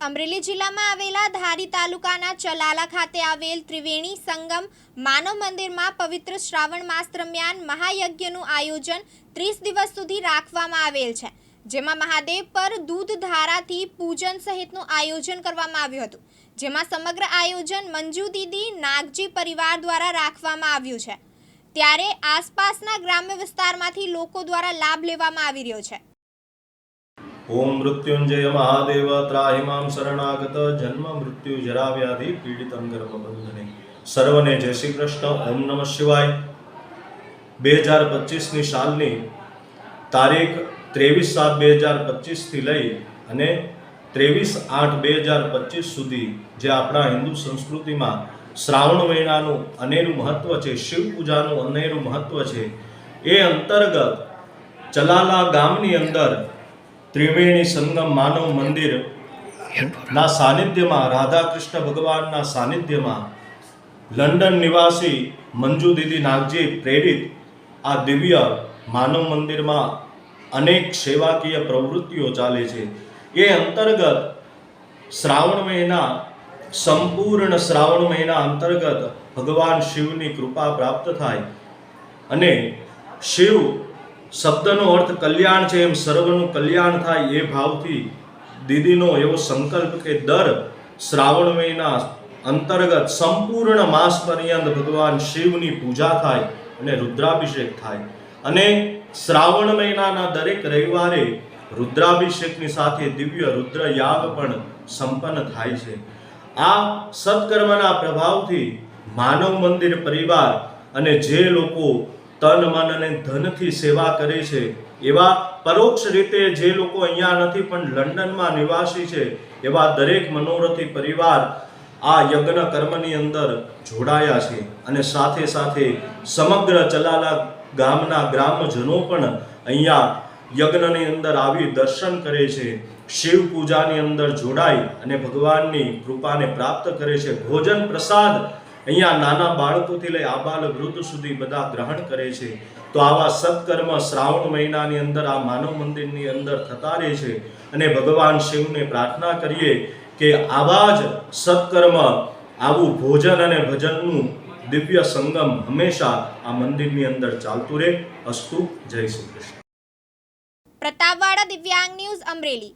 અમરેલી જિલ્લામાં આવેલા ધારી તાલુકાના ચલાલા ખાતે આવેલ ત્રિવેણી સંગમ માનવ મંદિરમાં પવિત્ર શ્રાવણ માસ દરમિયાન મહાયજ્ઞનું આયોજન ત્રીસ દિવસ સુધી રાખવામાં આવેલ છે. જેમાં મહાદેવ પર દૂધ ધારાથી પૂજન સહિતનું આયોજન કરવામાં આવ્યું હતું. જેમાં સમગ્ર આયોજન મંજુ દીદી નાગજી પરિવાર દ્વારા રાખવામાં આવ્યું છે. ત્યારે આસપાસના ગ્રામ્ય વિસ્તારમાંથી લોકો દ્વારા લાભ લેવામાં આવી રહ્યો છે. ઓમ મૃત્યુંજય મહાદેવ ત્રાહિમામ શરણાગત જન્મ મૃત્યુ જરા વ્યાધિ પીડિતમ ગર્ભબંધને સર્વને જય શ્રી કૃષ્ણ ઓમ નમઃ શિવાય બે હજાર પચીસની સાલની તારીખ ત્રેવીસ સાત બે હજાર પચીસથી લઈ અને ત્રેવીસ આઠ બે હજાર પચીસ સુધી જે આપણા હિન્દુ સંસ્કૃતિમાં શ્રાવણ મહિનાનું અનેરું મહત્વ છે, શિવ પૂજાનું અનેરું મહત્વ છે, એ અંતર્ગત ચલાલા ગામની અંદર ત્રિવેણી સંગમ માનવ મંદિર ના સાનિધ્યમાં રાધા કૃષ્ણ ભગવાનના સાનિધ્યમાં લંડન નિવાસી મંજુ દીદી નાગજી પ્રેરિત આ દિવ્ય માનવ મંદિરમાં અનેક સેવાકીય પ્રવૃત્તિઓ ચાલે છે. એ અંતર્ગત શ્રાવણ મહિના સંપૂર્ણ શ્રાવણ મહિના અંતર્ગત ભગવાન શિવની કૃપા પ્રાપ્ત થાય અને શિવ શબ્દનો અર્થ કલ્યાણ છે, એમ સર્વનું કલ્યાણ થાય એ ભાવથી દીદીનો એવો સંકલ્પ કે દર શ્રાવણ મહિના અંતર્ગત સંપૂર્ણ માસ પર્યંત ભગવાન શિવની પૂજા થાય અને રુદ્રાભિષેક થાય. અને શ્રાવણ મહિનાના દરેક રવિવારે રુદ્રાભિષેકની સાથે દિવ્ય રુદ્ર યાગ પણ સંપન્ન થાય છે. આ સત્કર્મના પ્રભાવથી માનવ મંદિર પરિવાર અને જે લોકો તન મન અને ધનથી સેવા કરે છે. એવા પરોક્ષ રીતે જે લોકો અહીંયા નથી, પણ લંડનમાં નિવાસી છે, એવા દરેક મનોરથી પરિવાર આ યજ્ઞ કર્મની અંદર જોડાયા છે. અને સાથે સાથે સમગ્ર ચલાલા ગામના ગ્રામજનો પણ અહીંયા યજ્ઞની અંદર આવી દર્શન કરે છે. શિવ પૂજાની અંદર જોડાઈ અને ભગવાનની કૃપાને પ્રાપ્ત કરે છે. ભોજન પ્રસાદ અહીંયા નાના બાળકોથી લઈ આબાલ વૃદ્ધ સુધી બધા ગ્રહણ કરે છે. તો આવા સત્કર્મ શ્રાવણ મહિનાની અંદર આ માનવ મંદિરની અંદર થતા રહે છે અને ભગવાન શિવને પ્રાર્થના કરીએ કે આવા જ સત્કર્મ, આવું ભોજન અને ભજનનું દિવ્ય સંગમ હંમેશા આ મંદિરની અંદર ચાલતું રહે. અસ્તુ. જય શ્રી કૃષ્ણ. પ્રતાપવાડા દિવ્યાંગ ન્યૂઝ અમરેલી.